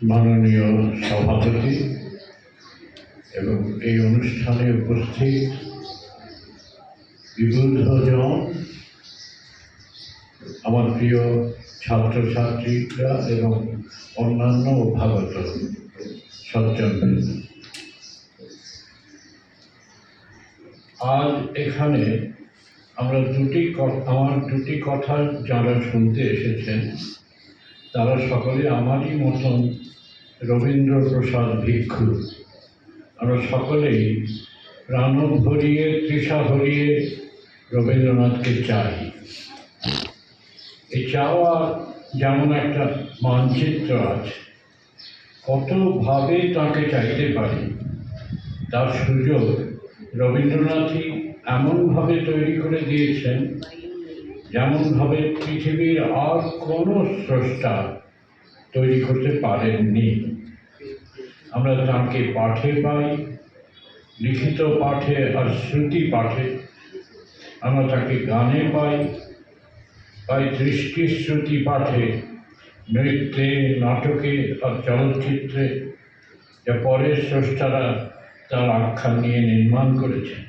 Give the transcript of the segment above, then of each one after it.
মাননীয় সভাপতি এবং এই অনুষ্ঠানে উপস্থিত বিবুদ্ধজন আমার প্রিয় ছাত্রছাত্রীরা এবং অন্যান্য অভ্যাগত সজ্জনবৃন্দ আজ এখানে আমরা দুটি আমার দুটি কথা যারা শুনতে এসেছেন, তারা সকলে আমারই মতন রবীন্দ্রপ্রসাদ ভিক্ষু। আমরা সকলেই প্রাণ ভরিয়ে তৃষা ভরিয়ে রবীন্দ্রনাথকে চাই। এই চাওয়া যেমন একটা মানচিত্র আছে, কতভাবে তাকে চাইতে পারি, তার সুযোগ রবীন্দ্রনাথই এমনভাবে তৈরি করে দিয়েছেন, যেমনভাবে পৃথিবীর আর কোনো স্রষ্টা তৈরি করতে পারেননি। আমরা তাকে পাঠে পাই, লিখিত পাঠে আর শ্রুতি পাঠে। আমরা তাকে গানে পাই পাই দৃষ্টি শ্রুতি পাঠে, নৃত্যে, নাটকে আর চলচ্চিত্রে যা পরের স্রষ্টারা তার আখ্যান নিয়ে নির্মাণ করেছেন।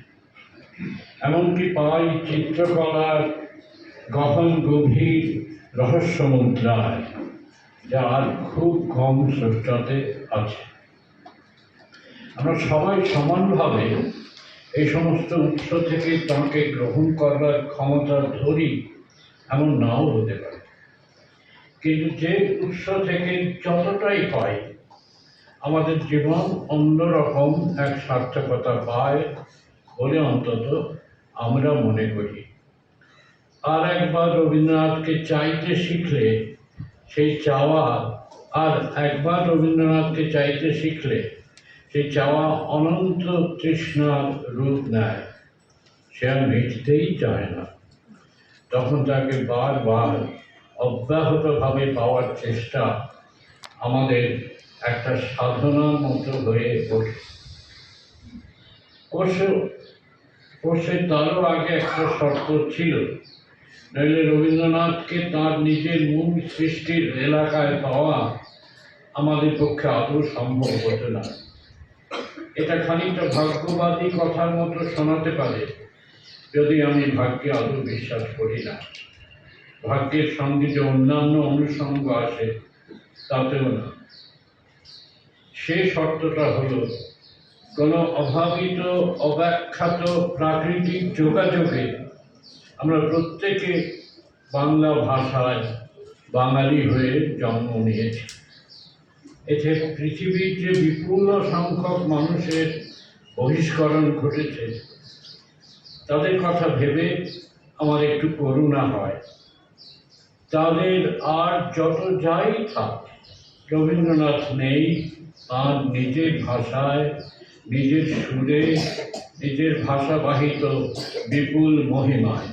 এমনকি পাই চিত্রকলার গহন গভীর রহস্য মুদ্রায়, যা আর খুব কম স্রষ্টাতে আছে। আমরা সবাই সমানভাবে এই সমস্ত উৎস থেকে তাঁকে গ্রহণ করবার ক্ষমতা ধরি এমন নাও হতে পারে। কিন্তু যে উৎস থেকে যতটাই হয়, আমাদের জীবন অন্যরকম এক সার্থকতা পায় বলে অন্তত আমরা মনে করি। আর একবার রবীন্দ্রনাথকে চাইতে শিখলে সেই চাওয়া, আর একবার রবীন্দ্রনাথকে চাইতে শিখলে সেই চাওয়া অনন্ত তৃষ্ণার রূপ নেয়। সে আর মিটতেই চায় না। তখন তাকে বারবার অব্যাহতভাবে পাওয়ার চেষ্টা আমাদের একটা সাধনার মতো হয়ে ওঠে। অবশ্য অবশ্যই তারও আগে একটা শর্ত ছিল, নইলে রবীন্দ্রনাথকে তার নিজের মূল সৃষ্টির এলাকায় পাওয়া আমাদের পক্ষে আদৌ সম্ভব হতো না। এটা খানিকটা ভাগ্যবাদী কথার মতো শোনাতে পারে। যদি আমি ভাগ্যে আদৌ বিশ্বাস করি না, ভাগ্যের সঙ্গে যে অন্যান্য অনুষঙ্গ আসে, তাতেও না। সে শর্তটা হলো, কোনো অভাবিত, অব্যাখ্যাত প্রাকৃতিক যোগাযোগে আমরা প্রত্যেকে বাংলা ভাষায় বাঙালি হয়ে জন্ম নিয়েছি। এতে পৃথিবীর যে বিপুল সংখ্যক মানুষের বহিষ্করণ ঘটেছে তাদের কথা ভেবে আমার একটু করুণা হয়। তাদের আর যত যাই থাক, রবীন্দ্রনাথ নেই, আর নিজের ভাষায়, নিজের সুরে, নিজের ভাষাবাহিত বিপুল মহিমায়।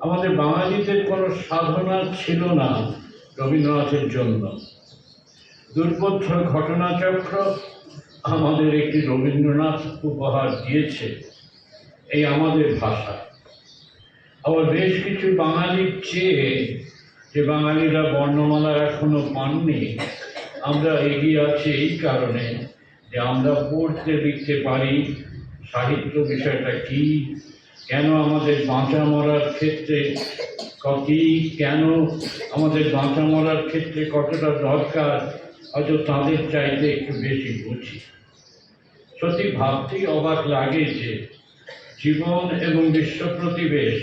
আমাদের বাঙালিদের কোনো সাধনা ছিল না রবীন্দ্রনাথের জন্য। দুর্বোধ্য ঘটনাচক্র আমাদের একটি রবীন্দ্রনাথ উপহার দিয়েছে। এই আমাদের ভাষা। আবার বেশ কিছু বাঙালির চেয়ে যে বাঙালিরা বর্ণমালা এখনও পাননি আমরা এগিয়ে আছি এই কারণে যে আমরা পড়তে লিখতে পারি সাহিত্য বিষয়টা কি, কেন আমাদের বাঁচা মরার ক্ষেত্রে কি, কেন আমাদের বাঁচা মরার ক্ষেত্রে কতটা দরকার, হয়তো তাদের চাইতে একটু বেশি বুঝি। সত্যি ভাবতেই অবাক লাগে যে জীবন এবং বিশ্ব প্রতিবেশ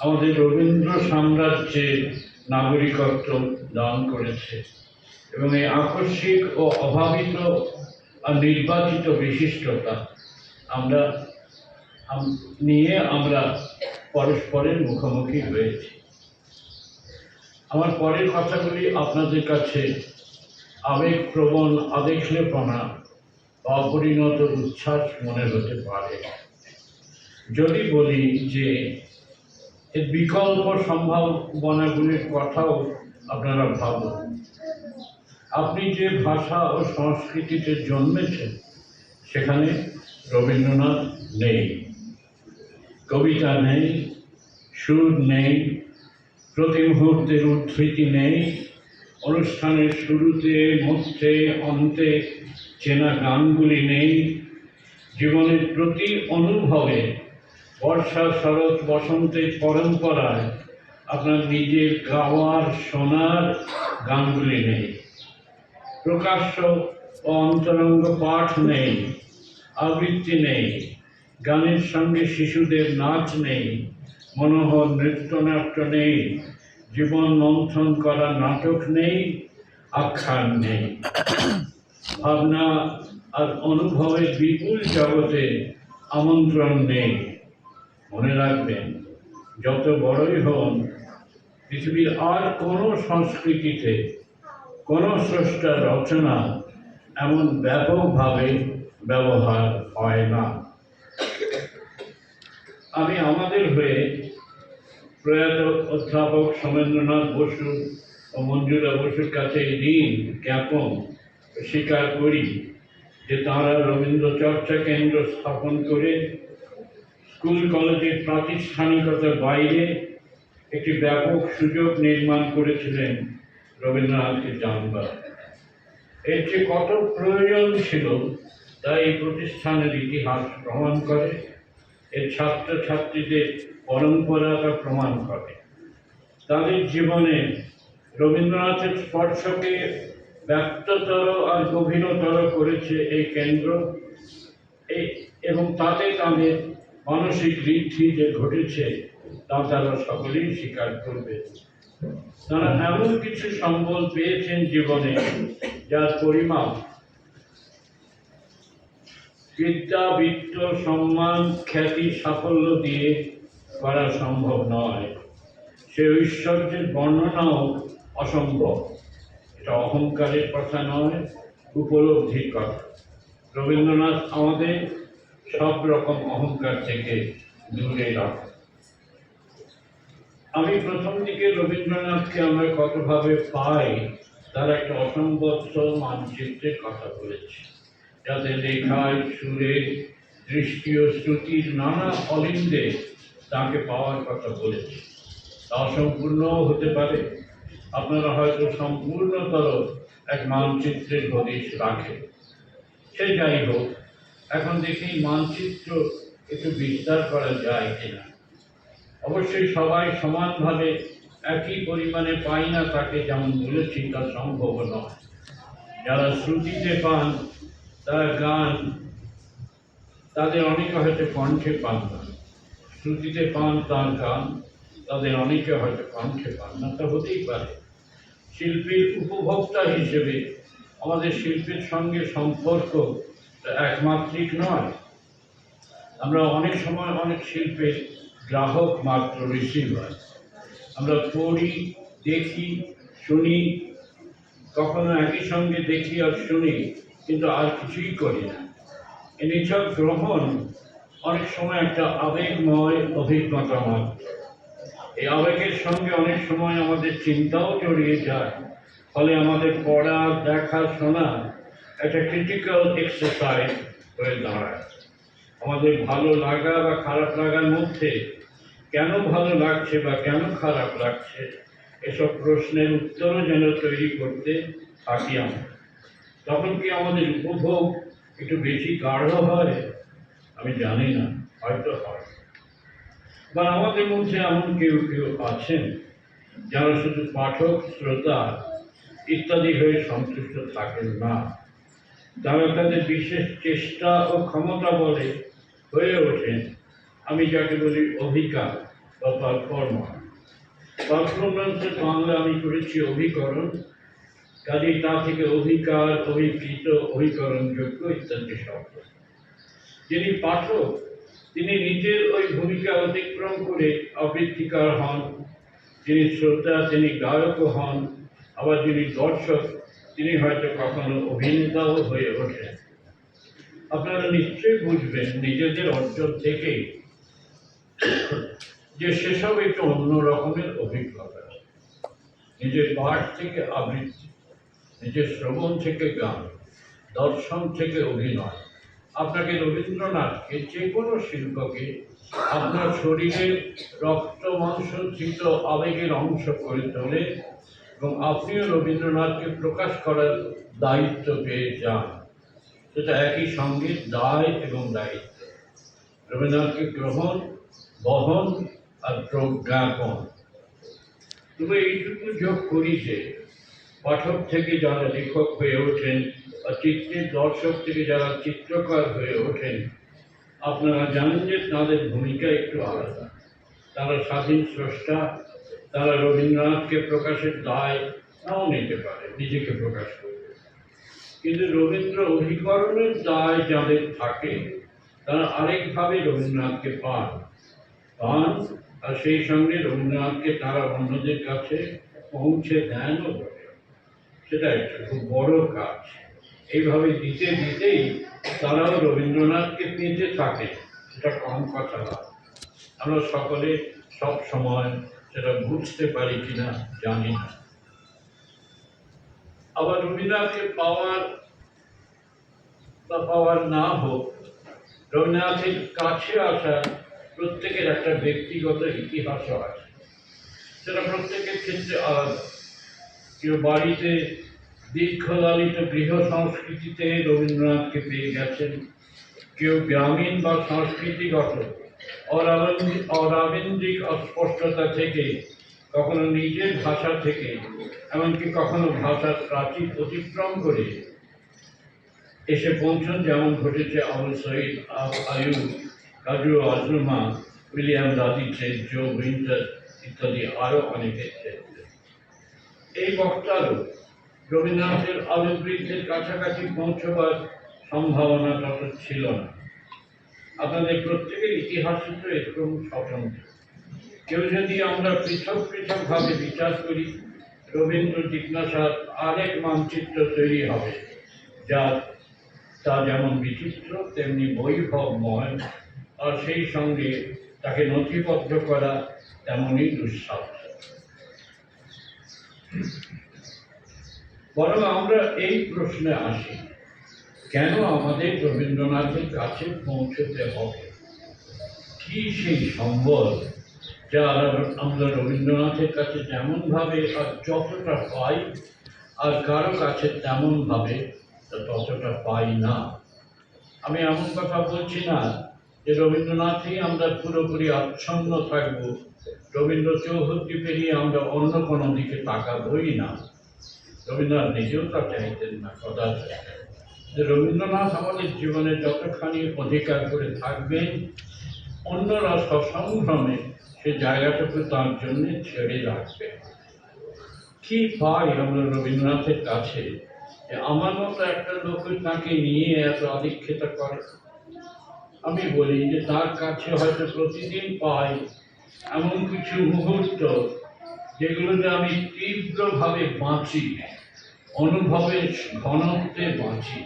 আমাদের রবীন্দ্র সাম্রাজ্যে নাগরিকত্ব দান করেছে এবং এই আকস্মিক ও অভাবিত আর নির্বাচিত বিশিষ্টতা আমরা নিয়ে আমরা পরস্পরের মুখোমুখি হয়েছি। আমার পরের কথাগুলি আপনাদের কাছে আবেগপ্রবণ, আবেগলেপনা বা অপরিণত উচ্ছ্বাস মনে হতে পারে। যদি বলি যে এর বিকল্প সম্ভাবনাগুলির কথাও আপনারা ভাবুন। আপনি যে ভাষা ও সংস্কৃতিতে জন্মেছেন, সেখানে রবীন্দ্রনাথ নেই, কবিতা নেই, সুর নেই, প্রতি মুহূর্তের উদ্ধৃতি নেই, অনুষ্ঠানের শুরুতে মধ্যে অন্তে চেনা গানগুলি নেই, জীবনের প্রতি অনুভবে বর্ষা শরৎ বসন্তের পরম্পরায় আপনার নিজের গাওয়ার শোনার গানগুলি নেই। প্রকাশ্য ও অন্তরঙ্গ পাঠ নেই, আবৃত্তি নেই, গানের সঙ্গে শিশুদের নাচ নেই, মনোহর নৃত্যনাট্য নেই, জীবন মন্থন করা নাটক নেই, আখ্যান নেই। ভাবনা আর অনুভবের বিপুল জগতে আমন্ত্রণ নেই। মনে রাখবেন, যত বড়ই হন, পৃথিবীর আর কোনো সংস্কৃতিতে কোনো স্রষ্টার রচনা এমন ব্যাপকভাবে ব্যবহার হয় না। আমি আমাদের হয়ে প্রয়াত অধ্যাপক সমেন্দ্রনাথ বসু ও মঞ্জুরা বসুর কাছে ঋণ জ্ঞাপন স্বীকার করি যে তাঁরা রবীন্দ্র চর্চা কেন্দ্র স্থাপন করে স্কুল কলেজের প্রাতিষ্ঠানিকতার বাইরে একটি ব্যাপক সুযোগ নির্মাণ করেছিলেন রবীন্দ্রনাথকে জানবার। এর যে কত প্রয়োজন ছিল তা এই প্রতিষ্ঠানের ইতিহাস প্রমাণ করে। এর ছাত্রছাত্রীদের পরম্পরা তা প্রমাণ করে। তাদের জীবনে রবীন্দ্রনাথের স্পর্শকে ব্যক্ততর আর গভীরতর করেছে এই কেন্দ্র। এবং তাতে তাদের মানসিক বৃদ্ধি যে ঘটেছে, তা তারা সকলেই স্বীকার করবে। তারা এমন কিছু সম্বল পেয়েছেন জীবনে, যার পরিমাপ বিদ্যা বিত্ত সম্মান, খ্যাতি, সাফল্য দিয়ে করা সম্ভব নয়। সে ঐশ্বর্যের বর্ণনাও অসম্ভব। এটা অহংকারের কথা নয় উপলব্ধির কথা রবীন্দ্রনাথ আমাদের সব রকম অহংকার থেকে দূরে রাখে। আমি প্রথম দিকে রবীন্দ্রনাথকে আমরা কতভাবে পাই, তার একটা অসম্বদ্ধ মানচিত্রের কথা বলেছি। যাতে লেখায়, সুরে, দৃষ্টি ও শ্রুতির নানা অলিন্দে তাকে পাওয়ার কথা বলেছি। তা অসম্পূর্ণও হতে পারে। আপনারা হয়তো সম্পূর্ণতর এক মানচিত্রের হদিশ রাখে সে যাই হোক এখন দেখি মানচিত্র একটু বিস্তার করা যায় কিনা। অবশ্যই সবাই সমানভাবে একই পরিমাণে পাই না তাকে যেমন বলেছি, তা সম্ভব নয়। যারা শ্রুতিতে পান, তারা গান, তাদের অনেকে হয়তো কণ্ঠে পান না। শ্রুতিতে পান তার গান, তাদের অনেকে হয়তো কণ্ঠে পান না, তা হতেই পারে। শিল্পীর উপভোক্তা হিসেবে আমাদের শিল্পীর সঙ্গে সম্পর্ক একমাত্রিক নয়। আমরা অনেক সময় অনেক শিল্পের গ্রাহক মাত্র রিসিভার আমরা পড়ি, দেখি, শুনি, কখনো একই সঙ্গে দেখি আর শুনি, কিন্তু আর কিছুই করি না। এ নিছক গ্রহণ অনেক সময় একটা আবেগময় অভিজ্ঞতা মাত্র এই আবেগের সঙ্গে অনেক সময় আমাদের চিন্তাও জড়িয়ে যায়। ফলে আমাদের পড়া, দেখা, শোনা একটা ক্রিটিক্যাল এক্সারসাইজ হয়ে দাঁড়ায়। আমাদের ভালো লাগা বা খারাপ লাগার মধ্যে কেন ভালো লাগছে বা কেন খারাপ লাগছে, এসব প্রশ্নের উত্তরও যেন তৈরি করতে থাকি আমরা। তখন কি আমাদের উপভোগ একটু বেশি গাঢ় হয়? আমি জানি না, হয়তো হয়। বা আমাদের মধ্যে এমন কেউ কেউ আছেন যারা শুধু পাঠক, শ্রোতা ইত্যাদি হয়ে সন্তুষ্ট থাকেন না। তারা তাদের বিশেষ চেষ্টা ও ক্ষমতা বলে হয়ে ওঠেন আমি যাকে বলি অধিকার বা পারফরমার পারফরমেন্সের বাংলা আমি করেছি অভিকরণ। কাজে তা থেকে অধিকার, অভিকৃত, অভিকরণযোগ্য ইত্যাদি শব্দ। যিনি পাঠক, তিনি নিজের ওই ভূমিকা অতিক্রম করে আবৃত্তিকার হন। যিনি শ্রোতা তিনি গায়কও হন, আবার যিনি দর্শক তিনি হয়তো কখনো অভিনেতাও হয়ে ওঠেন। আপনারা নিশ্চয়ই বুঝবেন নিজেদের অর্জন থেকে যে সেসব একটু অন্য রকমের অভিজ্ঞতা। নিজের পাঠ থেকে আবৃত্তি, নিজের শ্রবণ থেকে গান, দর্শন থেকে অভিনয়। আপনাকে রবীন্দ্রনাথকে যে কোনো শিল্পকে আপনার শরীরের রক্ত মাংস ধৃত আবেগের অংশ করে তোলে। এবং আপনিও রবীন্দ্রনাথকে প্রকাশ করার দায়িত্ব পেয়ে যান। সেটা একই সঙ্গে দায় এবং দায়িত্ব। রবীন্দ্রনাথকে গ্রহণ, বহন আর প্রজ্ঞাপন। তবে এইটুকু যোগ করি যে, পাঠক থেকে যারা লেখক হয়ে ওঠেন বা চিত্রের দর্শক থেকে যারা চিত্রকর হয়ে ওঠেন, আপনারা জানেন যে তাদের ভূমিকা একটু আলাদা। তারা স্বাধীন স্রষ্টা তারা রবীন্দ্রনাথকে প্রকাশের দায় নাও নিতে পারে, নিজেকে প্রকাশ করতে কিন্তু রবীন্দ্র অধিকরণের দায় যাদের থাকে, তারা আরেকভাবে রবীন্দ্রনাথকে পান। পান, আর সেই সঙ্গে রবীন্দ্রনাথকে তারা অন্যদের কাছে পৌঁছে দেনও বটে। সেটা একটা খুব বড় কাজ। এইভাবে দিতে দিতেই তারাও রবীন্দ্রনাথকে পেতে থাকে। সেটা কম কথা আমরা সকলে সব সময় সেটা বুঝতে পারি কিনা জানি না। আবার রবীন্দ্রনাথকে পাওয়ার বা পাওয়ার না হোক, রবীন্দ্রনাথের কাছে আসা প্রত্যেকের একটা ব্যক্তিগত ইতিহাসও আছে সেটা প্রত্যেকের ক্ষেত্রে আলাদা। কেউ বাড়িতে দীর্ঘলালিত গৃহ সংস্কৃতিতে রবীন্দ্রনাথকে পেয়ে গেছেন, কেউ গ্রামীণ বা সংস্কৃতিগত অরাবিন্দিক অস্পষ্টতা থেকে, কখনো নিজের ভাষা থেকে, এমনকি কখনো ভাষার প্রাচীর অতিক্রম করে এসে পৌঁছন যেমন ঘটেছে আবুল সঈদ আয়ু কাজু আজরুমা উইলিয়াম রাদিচে জো উইন্টার ইত্যাদি আরও অনেকের ক্ষেত্রে এই বক্তারও রবীন্দ্রনাথের আবির্বৃদ্ধের কাছাকাছি পৌঁছবার সম্ভাবনা তত ছিল না। আপনাদের প্রত্যেকের ইতিহাস তো এরকম স্বতন্ত্র কেউ যদি আমরা পৃথক পৃথকভাবে বিচার করি, রবীন্দ্র জিজ্ঞাসার আরেক মানচিত্র তৈরি হবে, যা তা যেমন বিচিত্র, তেমনি বৈভবময় আর সেই সঙ্গে তাকে নথিবদ্ধ করা তেমনই দুঃসাধ্য বরং আমরা এই প্রশ্নে আসি। কেন আমাদের রবীন্দ্রনাথের কাছে পৌঁছতে হবে? কি সেই সম্বল যা আমরা রবীন্দ্রনাথের কাছে যেমনভাবে আর যতটা পাই, আর কারও কাছে তেমনভাবে ততটা পাই না। আমি এমন কথা বলছি না যে রবীন্দ্রনাথেই আমরা পুরোপুরি আচ্ছন্ন থাকব, রবীন্দ্র চৌহদ্দি পেরিয়ে আমরা অন্য কোনো দিকে তাকাবই না। রবীন্দ্রনাথ নিজেও তা চাইতেন না কদাচিৎ যে রবীন্দ্রনাথ আমাদের জীবনে যতখানি অধিকার করে থাকবেন, অন্যরা সসংভ্রমে সে জায়গাটুকু তার জন্য ছেড়ে রাখবে কি পাই আমরা রবীন্দ্রনাথের কাছে? যে আমার মতো একটা লোক তাকে নিয়ে এত আধিক্ষেত করে। আমি বলি যে তার কাছে হয়তো প্রতিদিন পাই এমন কিছু মুহূর্ত যেগুলোতে আমি তীব্রভাবে বাঁচি অনুভবের ঘনত্বে বাঁচি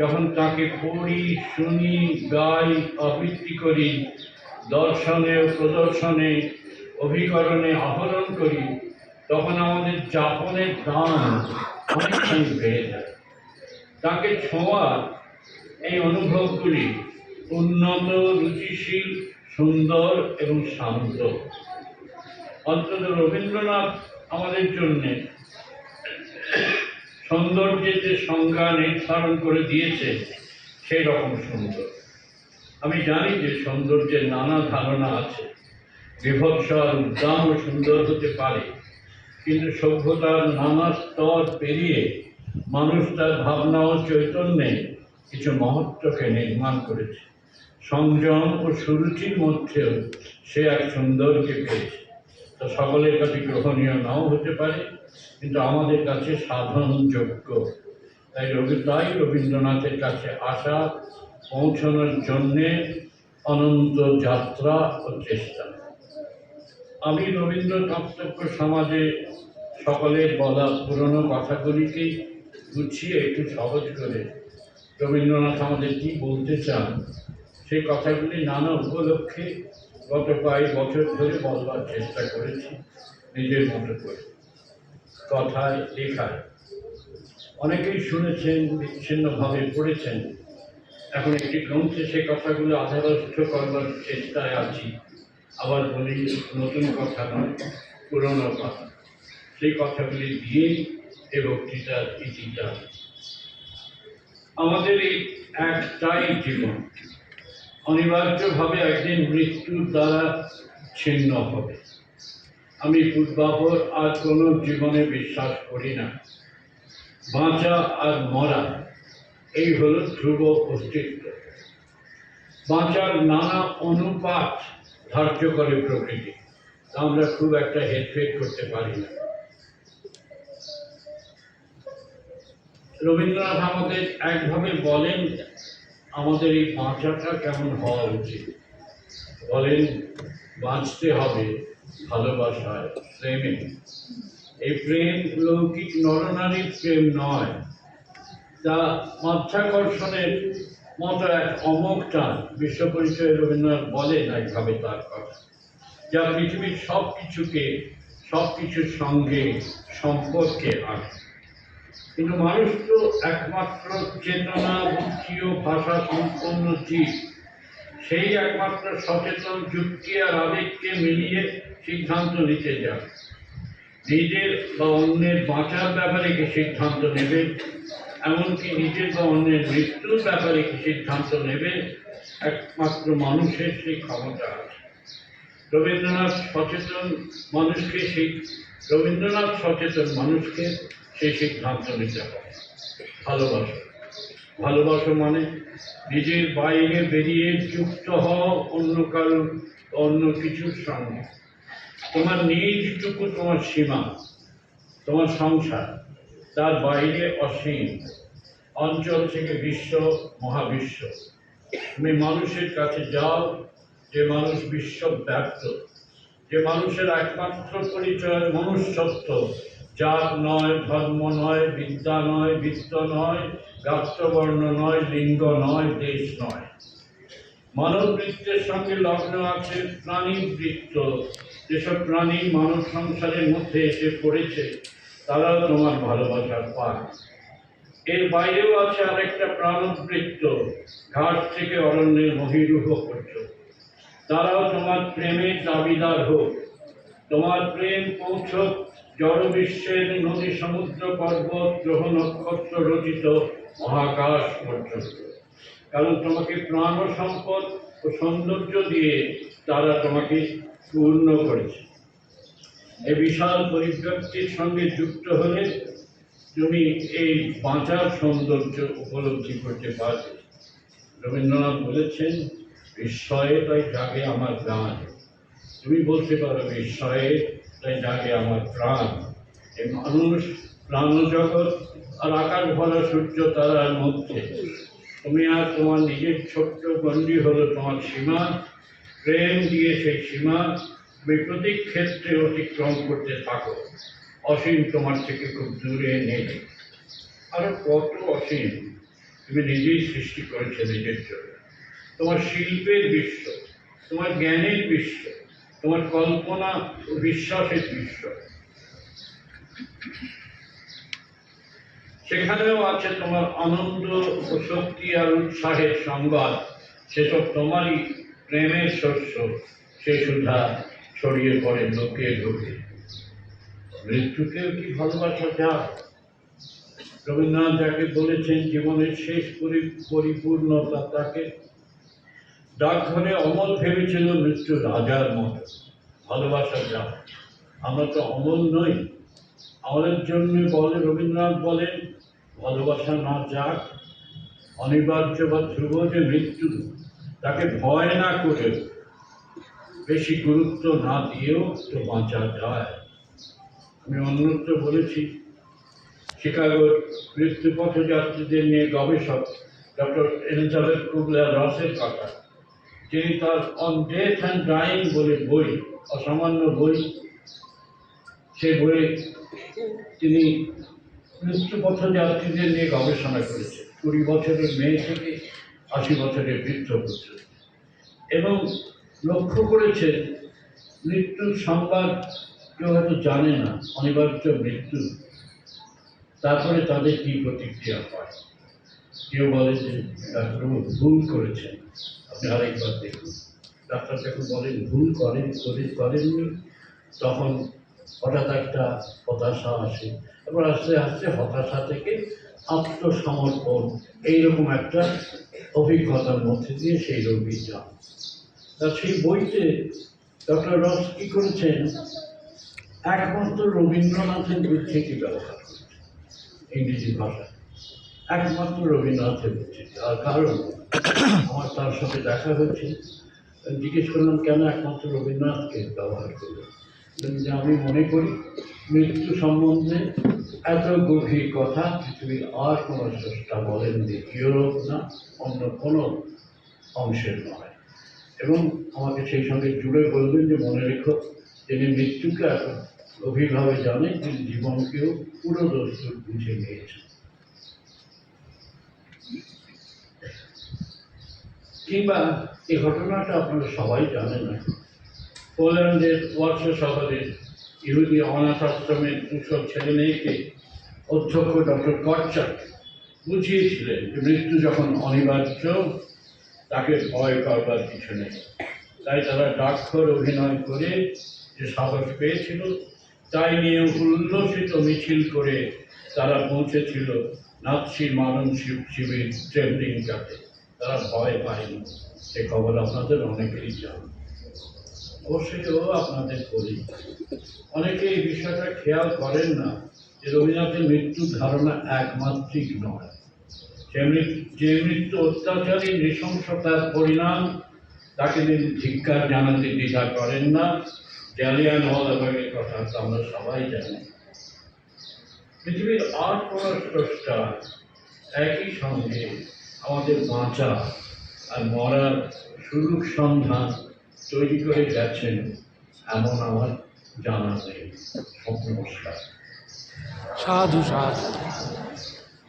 যখন তাকে পড়ি, শুনি, গাই, আবৃত্তি করি, দর্শনে প্রদর্শনে, অভিকরণে আহরণ করি, তখন আমাদের যাপনের দাম অনেকখানি বেড়ে যায়। তাকে ছোঁয়ার এই অনুভবগুলি উন্নত, রুচিশীল, সুন্দর এবং শান্ত। অন্তত রবীন্দ্রনাথ আমাদের জন্যে সৌন্দর্যের যে সংজ্ঞা নির্ধারণ করে দিয়েছে, সেই রকম সুন্দর। আমি জানি যে সৌন্দর্যের নানা ধারণা আছে। বিভৎস আর উদ্দাম ও সুন্দর হতে পারে, কিন্তু সভ্যতার নানা স্তর পেরিয়ে মানুষ তার ভাবনা ও চৈতন্যে কিছু মহত্বকে নির্মাণ করেছে। সংযম ও সুরুচির মধ্যেও সে এক সুন্দরকে পেয়েছে। তা সকলের কাছে গ্রহণীয় নাও হতে পারে, কিন্তু আমাদের কাছে সাধনযোগ্য তাই রবি, তাই রবীন্দ্রনাথের কাছে আসা, পৌঁছানোর জন্যে অনন্ত যাত্রা ও চেষ্টা। আমি রবীন্দ্র তাত্ত্বিক সমাজে সকলের বলা পুরনো কথাগুলিকেই গুছিয়ে একটু সহজ করে রবীন্দ্রনাথ আমাদের কী বলতে চান সেই কথাগুলি নানা উপলক্ষে গত কয়েক বছর ধরে বলবার চেষ্টা করেছি, নিজের মতো করে। কথায় লেখায় অনেকেই শুনেছেন, বিচ্ছিন্নভাবে পড়েছেন। এখন একটি গ্রন্থে সে কথাগুলো আধারস্থ করবার চেষ্টায় আছি। আবার বলি, নতুন কথা নয়, পুরনো কথা। সেই কথাগুলি দিয়েই এ বক্তৃতার ইতিহাস আমাদের এই একটাই জীবন। অনিবার্যভাবে একদিন মৃত্যুর দ্বারা ছিন্ন হবে। আমি পূর্বাপর আর কোনো জীবনে বিশ্বাস করি না। বাঁচা আর মরা, এই হলো ধ্রুব অস্তিত্ব। বাঁচার নানা অনুপাত ধার্য করে প্রকৃতি আমরা খুব একটা হেরফের করতে পারি না। রবীন্দ্রনাথ আমাদের একভাবে বলেন আমাদের এই বাঁচাটা কেমন হওয়া উচিত? বলেন, বাঁচতে হবে ভালোবাসায়, প্রেমে। এই প্রেম লৌকিক নরনারীর প্রেম নয়। তা মাধ্যাকর্ষণের মতো এক অমোক টান। বিশ্ব পরিচয়ে রবীন্দ্রনাথ বলেন একভাবে তার কথা, যা পৃথিবীর সব কিছুকে সব কিছুর সঙ্গে, সম্পর্কে আনে কিন্তু মানুষ তো একমাত্র চেতনা, বুদ্ধি ও ভাষা সম্পন্ন জীব। সেই একমাত্র সচেতন যুক্তি আর আবেগকে মিলিয়ে সিদ্ধান্ত নিতে যান নিজের বা অন্যের বাঁচার ব্যাপারে কি সিদ্ধান্ত নেবে এমনকি নিজের বা অন্যের মৃত্যুর ব্যাপারে কি সিদ্ধান্ত নেবে একমাত্র মানুষের সেই ক্ষমতা আছে। রবীন্দ্রনাথ সচেতন মানুষকে সেই রবীন্দ্রনাথ সচেতন মানুষকে সেই সিদ্ধান্ত নিতে হবে। ভালোবাসা। ভালোবাসা মানে নিজের বাইরে বেরিয়ে যুক্ত হওয়া অন্য কারও অন্য কিছুর সঙ্গে। তোমার নিজটুকু তোমার সীমা, তোমার সংসার, তার বাইরে অসীম। অঞ্চল থেকে বিশ্ব, মহাবিশ্ব। তুমি মানুষের কাছে যাও যে মানুষ বিশ্বব্যাপ্ত যে মানুষের একমাত্র পরিচয় মনুষ্যত্ব জাত নয় ধর্ম নয়, বিদ্যা নয়, বিত্ত নয়, গাত্রবর্ণ নয়, লিঙ্গ নয়, দেশ নয়। মানব বৃত্তের সঙ্গে লগ্ন আছে প্রাণী বৃত্ত যেসব প্রাণী মানব সংসারের মধ্যে এসে পড়েছে তারাও তোমার ভালোবাসার পায় এর বাইরেও আছে আরেকটা প্রাণবৃত্ত, ঘাট থেকে অরণ্যের মহিরুহ পর্যন্ত। তারাও তোমার প্রেমের দাবিদার হোক। তোমার প্রেম পৌঁছক, জড় বিশ্বের নদী সমুদ্র পর্বত, গ্রহ নক্ষত্র রচিত মহাকাশ পর্যন্ত। কারণ তোমাকে প্রাণ সম্পদ ও সৌন্দর্য দিয়ে তারা তোমাকে পূর্ণ করেছে। এই বিশাল পরিব্যক্তির সঙ্গে যুক্ত হলে তুমি এই বাঁচার সৌন্দর্য উপলব্ধি করতে পারবে। রবীন্দ্রনাথ বলেছেন বিস্ময়ে তাই জাগে আমার গান তুমি বলতে পারো বিস্ময়ে তাই জাগে আমার প্রাণ। এই মানুষ, প্রাণজগৎ আর আকাশ ভরা সূর্য তারার মধ্যে। তুমি আর তোমার নিজের ছোট্ট গণ্ডি হলো তোমার সীমা। প্রেম দিয়ে সেই সীমা তুমি প্রতি ক্ষেত্রে অতিক্রম করতে থাকো। অসীম তোমার থেকে খুব দূরে নেই। আরও কত অসীম তুমি নিজেই সৃষ্টি করেছে নিজের জন্য। তোমার শিল্পের বিশ্ব, তোমার জ্ঞানের বিশ্ব, তোমার কল্পনা ও বিশ্বাসের বিশ্ব। সেখানেও আছে তোমার আনন্দ ও শক্তি আর উৎসাহের সংবাদ। সেসব তোমারই প্রেমের শস্য, সে সুধা ছড়িয়ে পড়ে লোকে লোকে মৃত্যুকেও কি ভালোবাসা যায়? রবীন্দ্রনাথ যাকে বলেছেন, জীবনের শেষ পরি- পরিপূর্ণতা তাকে ডাকঘরে অমল ভেবেছিল মৃত্যু রাজার মতো। ভালোবাসা যা। আমরা তো অমল নই। আমাদের জন্য বলে, রবীন্দ্রনাথ বলেন, ভালোবাসা না যাক, অনিবার্য বা ধ্রুব যে মৃত্যু, তাকে ভয় না করে বেশি গুরুত্ব না দিয়েও তো বাঁচা যায়। আমি অন্যত্র বলেছি, শিকাগোর মৃত্যু পথযাত্রীদের নিয়ে গবেষক ডক্টর এলিজাবেথ কুবলা রসের কথা। যিনি তার অন ডেথ অ্যান্ড ডাইং বলে বই, অসামান্য বই। সে বইয়ে তিনি মৃত্যু পথযাত্রীদের নিয়ে গবেষণা করেছেন কুড়ি বছরের মেয়ে থেকে আশি বছরের বৃদ্ধ পর্যন্ত। এবং লক্ষ্য করেছেন মৃত্যুর সংবাদ কেউ হয়তো জানে না, অনিবার্য মৃত্যু। তারপরে তাদের কি প্রতিক্রিয়া হয়? কেউ বলে যে ডাক্তারবাবু ভুল করেছেন। আপনি আরেকবার দেখুন। ডাক্তার যখন বলেন ভুল করেন করে করেননি তখন হঠাৎ একটা হতাশা আসে। তারপর আস্তে আস্তে হতাশা থেকে আত্মসমর্পণ, এইরকম একটা অভিজ্ঞতার মধ্যে দিয়ে সেই রোগী যান। তা সেই বইতে ডক্টর রস কী করেছেন? একমাত্র রবীন্দ্রনাথের উদ্ধৃতি ব্যবহার করেছেন। ইংরেজি ভাষায়। একমাত্র রবীন্দ্রনাথের উদ্ধৃতি আর কারণ, আমার তার সাথে দেখা হয়েছে। জিজ্ঞেস করলাম, কেন একমাত্র রবীন্দ্রনাথকে ব্যবহার করলেন যে, আমি মনে করি মৃত্যু সম্বন্ধে এত গভীর কথা পৃথিবীর আর কোনো স্রষ্টা যে ইউরোপ না, অন্য কোনো অংশের নয়। এবং আমাকে সেই সঙ্গে জুড়ে বলবেন যে, মনে রেখো, তিনি মৃত্যুকে এত গভীরভাবে জানেন তিনি জীবনকেও পুরো দস্তুর বুঝে নিয়েছেন। কিংবা এই ঘটনাটা আপনারা সবাই জানেন না। পোল্যান্ডের ওয়ার্সো শহরে ইহুদি অনাথ আশ্রমের দুশো ছেলে মেয়েকে অধ্যক্ষ ডক্টর কচ্চাক বুঝিয়েছিলেন যে মৃত্যু যখন অনিবার্য, তাকে ভয় করবার কিছু নেই। তাই তারা ডাক্তার অভিনয় করে যে সাহস পেয়েছিল, তাই নিয়ে উল্লসিত মিছিল করে তারা পৌঁছেছিল নাৎসি শিব শিবির ট্রেন্ডিং কাটে তারা ভয় পায়নি সে খবর আপনাদের অনেকেরই জান। অবশ্যই ও আপনাদের বলি অনেকে এই বিষয়টা খেয়াল করেন না যে রবীন্দ্রনাথের মৃত্যুর ধারণা একমাত্রিক নয়। মৃত্যু যে মৃত্যু অত্যাচারী, নৃশংসতার পরিণাম, তাকে তিনি ধিক্কার জানাতে দ্বিধা করেন না। জালিয়ান হলবাগের কথা তো আমরা সবাই জানি। পৃথিবীর আর কোনো স্রষ্টা একই সঙ্গে আমাদের বাঁচা আর মরার সুযোগ সন্ধান তৈরি করে যাচ্ছেন এমন আমার জানা নেই। নমস্কার। সাধু সাধু।